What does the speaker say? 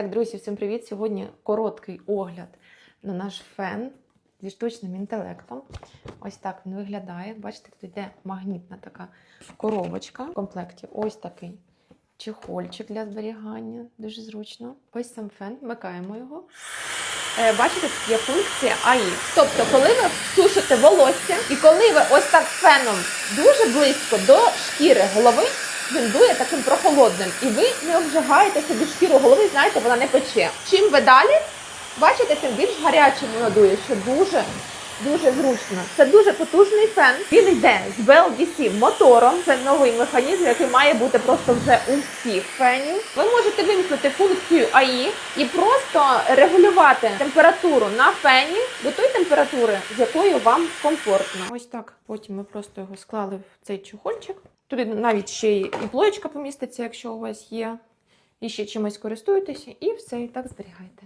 Так, друзі, всім привіт! Сьогодні короткий огляд на наш фен зі штучним інтелектом. Ось так він виглядає. Бачите, тут йде магнітна така коробочка в комплекті. Ось такий чехольчик для зберігання, дуже зручно. Ось сам фен, вмикаємо його. Е, Бачите, тут є функція АІ. Тобто, коли ви сушите волосся, і коли ви ось так феном дуже близько до шкіри голови, він дує таким прохолодним, і ви не обжигаєте собі шкіру голови, знаєте, вона не пече. Чим ви далі, бачите, тим більш гарячим воно дує, що дуже. Дуже зручно. Це дуже потужний фен. Він йде з BLDC мотором. Це новий механізм, який має бути просто вже у всіх фенів. Ви можете вимкнути функцію АІ і просто регулювати температуру на фені до тої температури, з якою вам комфортно. Ось так. Потім ми просто його склали в цей чохольчик. Туди навіть ще й плоєчка поміститься, якщо у вас є. І ще чимось користуєтеся, і все, і так зберігайте.